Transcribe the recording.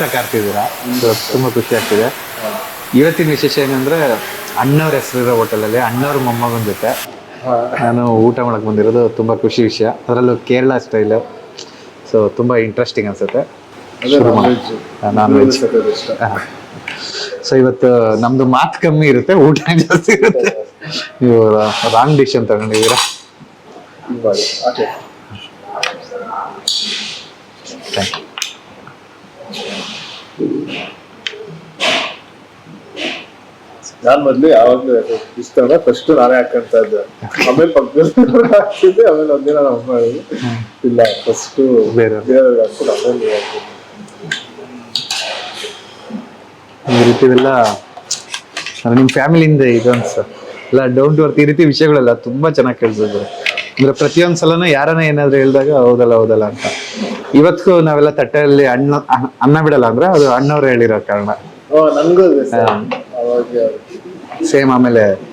ಸಖತ್ತಾಗಿ ಕಾರ್ತಿದ್ದೀರಾ ಸೊ ತುಂಬ ಖುಷಿ ಆಗ್ತಿದೆ. ಇವತ್ತಿನ ವಿಶೇಷ ಏನಂದ್ರೆ ಅಣ್ಣವ್ರ ಹೆಸರಿರೋ ಹೋಟೆಲಲ್ಲಿ ಅಣ್ಣವ್ರ ಮೊಮ್ಮಗನ ಜೊತೆ ನಾನು ಊಟ ಮಾಡಕ್ ಬಂದಿರೋದು ತುಂಬ ಖುಷಿ ವಿಷಯ. ಅದರಲ್ಲೂ ಕೇರಳ ಸ್ಟೈಲು ಸೊ ತುಂಬ ಇಂಟ್ರೆಸ್ಟಿಂಗ್ ಅನ್ಸುತ್ತೆ. ನಾನ್ ವೆಜ್ ಸೊ ಇವತ್ತು ನಮ್ದು ಮಾತು ಕಮ್ಮಿ ಇರುತ್ತೆ ಊಟ ಜಾಸ್ತಿ ಇರುತ್ತೆ. ನೀವು ರಾಂಗ್ ಡಿಶ್ ಅಂತ ತಗೊಂಡಿದ್ದೀರಾ ಥ್ಯಾಂಕ್ ಯು ನಾನ್ ಮೊದ್ಲು ಯಾವಾಗ್ಲೂ ಇಷ್ಟ ಫಸ್ಟ್ ನಾನೇ ಹಾಕಂತ ಇದ್ದೆ. ಆಮೇಲೆ ಪಕ್ಕದಲ್ಲಿ ಆಮೇಲೆ ಒಂದಿನ ನಮ್ಮ ಅಮ್ಮ ಹೇಳಿದ್ರು, ಇಲ್ಲ ಫಸ್ಟ್. ಬೇರೆಯವ್ರಿಗೆ ಆಮೇಲೆ ಈ ರೀತಿ ಎಲ್ಲ ನಿಮ್ಮ ಫ್ಯಾಮಿಲಿಯಿಂದ ಇದು ಸರ್ ಎಲ್ಲ ಡೌನ್ ಟು ಅರ್ತ್ ಈ ರೀತಿ ವಿಷಯಗಳೆಲ್ಲ ತುಂಬಾ ಚೆನ್ನಾಗಿ ಕೇಳಿಸಿದ್ರು. ಅಂದ್ರೆ ಪ್ರತಿಯೊಂದ್ ಸಲನೂ ಯಾರನ್ನ ಏನಾದ್ರು ಹೇಳಿದಾಗ ಹೌದಲ್ಲ ಹೌದಲ್ಲ ಅಂತ. ಇವತ್ತಿಗೂ ನಾವೆಲ್ಲ ತಟ್ಟೆಯಲ್ಲಿ ಅಣ್ಣ ಅನ್ನ ಬಿಡಲ್ಲ ಅಂದ್ರೆ ಅದು ಅಣ್ಣವ್ರು ಹೇಳಿರೋ ಕಾರಣ. ಓ ನನ್ಗೂ ಸೇಮ್ ಆಮೇಲೆ